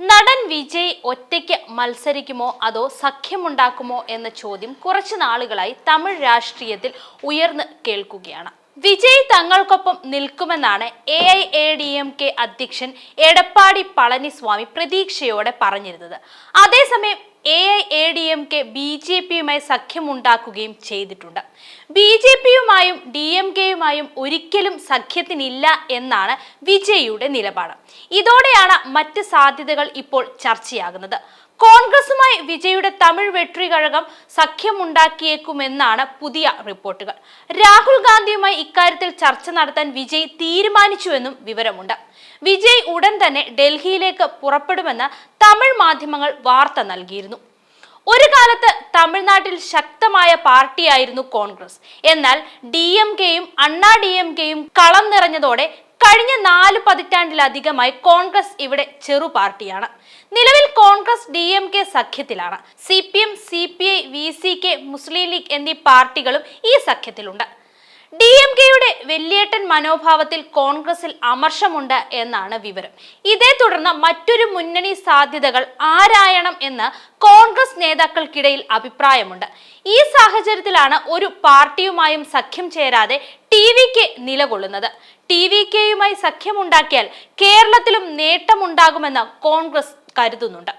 നടൻ വിജയ് ഒറ്റയ്ക്ക് മത്സരിക്കുമോ അതോ സഖ്യമുണ്ടാക്കുമോ എന്ന ചോദ്യം കുറച്ചു നാളുകളായി തമിഴ് രാഷ്ട്രീയത്തിൽ ഉയർന്നു കേൾക്കുകയാണ്. വിജയ് തങ്ങൾക്കൊപ്പം നിൽക്കുമെന്നാണ് A I A D M K അധ്യക്ഷൻ എടപ്പാടി പളനിസ്വാമി പ്രതീക്ഷയോടെ പറഞ്ഞിരുന്നത്. അതേസമയം A I A D M K B J പിയുമായി സഖ്യമുണ്ടാക്കുകയും ചെയ്തിട്ടുണ്ട്. ബി ജെ പിയുമായും ഡി എം കെയുമായും ഒരിക്കലും സഖ്യത്തിനില്ല എന്നാണ് വിജയിയുടെ നിലപാട്. ഇതോടെയാണ് മറ്റ് സാധ്യതകൾ ഇപ്പോൾ ചർച്ചയാകുന്നത്. കോൺഗ്രസുമായി വിജയുടെ തമിഴ് വെട്രി കഴകം സഖ്യമുണ്ടാക്കിയേക്കുമെന്നാണ് പുതിയ റിപ്പോർട്ടുകൾ. രാഹുൽ ഗാന്ധിയുമായി ഇക്കാര്യത്തിൽ ചർച്ച നടത്താൻ വിജയ് തീരുമാനിച്ചുവെന്നും വിവരമുണ്ട്. വിജയ് ഉടൻ തന്നെ ഡൽഹിയിലേക്ക് പുറപ്പെടുമെന്ന് തമിഴ് മാധ്യമങ്ങൾ വാർത്ത നൽകിയിരുന്നു. ഒരു കാലത്ത് തമിഴ്നാട്ടിൽ ശക്തമായ പാർട്ടിയായിരുന്നു കോൺഗ്രസ്. എന്നാൽ ഡി എം കെയും അണ്ണാ ഡി എം കെയും കളം നിറഞ്ഞതോടെ കഴിഞ്ഞ നാല് പതിറ്റാണ്ടിലധികമായി കോൺഗ്രസ് ഇവിടെ ചെറു പാർട്ടിയാണ്. നിലവിൽ Congress D M K സഖ്യത്തിലാണ്. C P M C P I V C K Muslim League എന്നീ പാർട്ടികളും ഈ സഖ്യത്തിലുണ്ട്. ഡി എം കെയുടെ വെല്ലിയേട്ടൻ മനോഭാവത്തിൽ കോൺഗ്രസിൽ അമർഷമുണ്ട് എന്നാണ് വിവരം. ഇതേ തുടർന്ന് മറ്റൊരു മുന്നണി സാധ്യതകൾ ആരായണം എന്ന് കോൺഗ്രസ് നേതാക്കൾക്കിടയിൽ അഭിപ്രായമുണ്ട്. ഈ സാഹചര്യത്തിലാണ് ഒരു പാർട്ടിയുമായും സഖ്യം ചേരാതെ ടി വി കെ നിലകൊള്ളുന്നത്. ടി വി കെയുമായി സഖ്യമുണ്ടാക്കിയാൽ കേരളത്തിലും നേട്ടമുണ്ടാകുമെന്ന് കോൺഗ്രസ് കരുതുന്നുണ്ട്.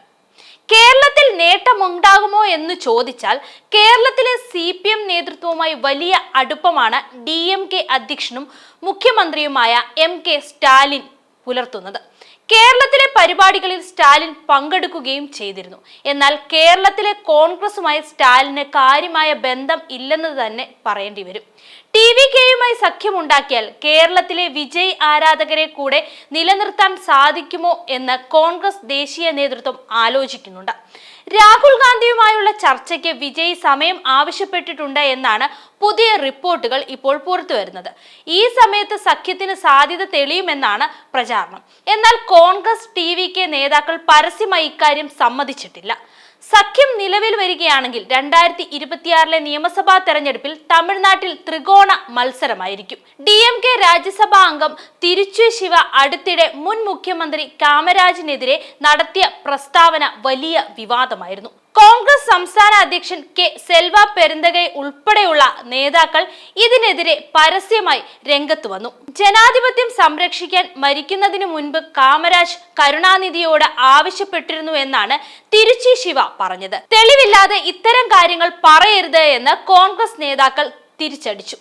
കേരളത്തിൽ നേട്ടമുണ്ടാകുമോ എന്ന് ചോദിച്ചാൽ കേരളത്തിലെ സി പി എം നേതൃത്വവുമായി വലിയ അടുപ്പമാണ് ഡി എം കെ അധ്യക്ഷനും മുഖ്യമന്ത്രിയുമായ എം കെ സ്റ്റാലിൻ പുലർത്തുന്നത്. കേരളത്തിലെ പരിപാടികളിൽ സ്റ്റാലിൻ പങ്കെടുക്കുകയും ചെയ്തിരുന്നു. എന്നാൽ കേരളത്തിലെ കോൺഗ്രസുമായി സ്റ്റാലിന് കാര്യമായ ബന്ധം ഇല്ലെന്ന് തന്നെ പറയേണ്ടി വരും. ടി വി കെയുമായി സഖ്യമുണ്ടാക്കിയാൽ കേരളത്തിലെ വിജയ് ആരാധകരെ കൂടെ നിലനിർത്താൻ സാധിക്കുമോ എന്ന് കോൺഗ്രസ് ദേശീയ നേതൃത്വം ആലോചിക്കുന്നുണ്ട്. രാഹുൽ ഗാന്ധിയുമായുള്ള ചർച്ചയ്ക്ക് വിജയ് സമയം ആവശ്യപ്പെട്ടിട്ടുണ്ട് എന്നാണ് പുതിയ റിപ്പോർട്ടുകൾ ഇപ്പോൾ പുറത്തു വരുന്നത്. ഈ സമയത്ത് സഖ്യത്തിന് സാധ്യത തെളിയുമെന്നാണ് പ്രചാരണം. എന്നാൽ കോൺഗ്രസ് ടി വി കെ നേതാക്കൾ പരസ്യമായി ഇക്കാര്യം സമ്മതിച്ചിട്ടില്ല. സഖ്യം നിലവിൽ വരികയാണെങ്കിൽ രണ്ടായിരത്തി ഇരുപത്തിയാറിലെ നിയമസഭാ തെരഞ്ഞെടുപ്പിൽ തമിഴ്നാട്ടിൽ ത്രികോണ മത്സരമായിരിക്കും. ഡി എം കെ രാജ്യസഭാ അംഗം തിരുച്ചു ശിവ അടുത്തിടെ മുൻ മുഖ്യമന്ത്രി കാമരാജിനെതിരെ നടത്തിയ പ്രസ്താവന വലിയ വിവാദമായിരുന്നു. കോൺഗ്രസ് സംസ്ഥാന അധ്യക്ഷൻ കെ സെൽവ പെരുന്തകൈ ഉൾപ്പെടെയുള്ള നേതാക്കൾ ഇതിനെതിരെ പരസ്യമായി രംഗത്ത് വന്നു. ജനാധിപത്യം സംരക്ഷിക്കാൻ മരിക്കുന്നതിനു മുൻപ് കാമരാജ് കരുണാനിധിയോട് ആവശ്യപ്പെട്ടിരുന്നു എന്നാണ് തിരുച്ചി ശിവ പറഞ്ഞത്. തെളിവില്ലാതെ ഇത്തരം കാര്യങ്ങൾ പറയരുത് എന്ന് കോൺഗ്രസ് നേതാക്കൾ തിരിച്ചടിച്ചു.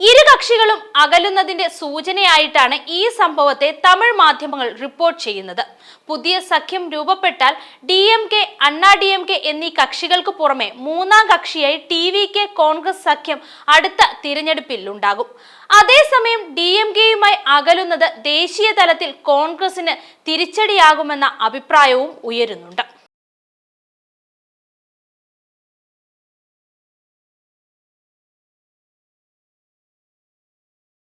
ഇരു കക്ഷികളും അകലുന്നതിന്റെ സൂചനയായിട്ടാണ് ഈ സംഭവത്തെ തമിഴ് മാധ്യമങ്ങൾ റിപ്പോർട്ട് ചെയ്യുന്നത്. പുതിയ സഖ്യം രൂപപ്പെട്ടാൽ D M K Anna D M K എന്നീ കക്ഷികൾക്ക് പുറമെ മൂന്നാം കക്ഷിയായി ടി വി കെ കോൺഗ്രസ് സഖ്യം അടുത്ത തിരഞ്ഞെടുപ്പിൽ ഉണ്ടാകും അതേസമയം ഡി എം കെയുമായി അകലുന്നത് ദേശീയ തലത്തിൽ കോൺഗ്രസിന് തിരിച്ചടിയാകുമെന്ന അഭിപ്രായവും ഉയരുന്നുണ്ട്.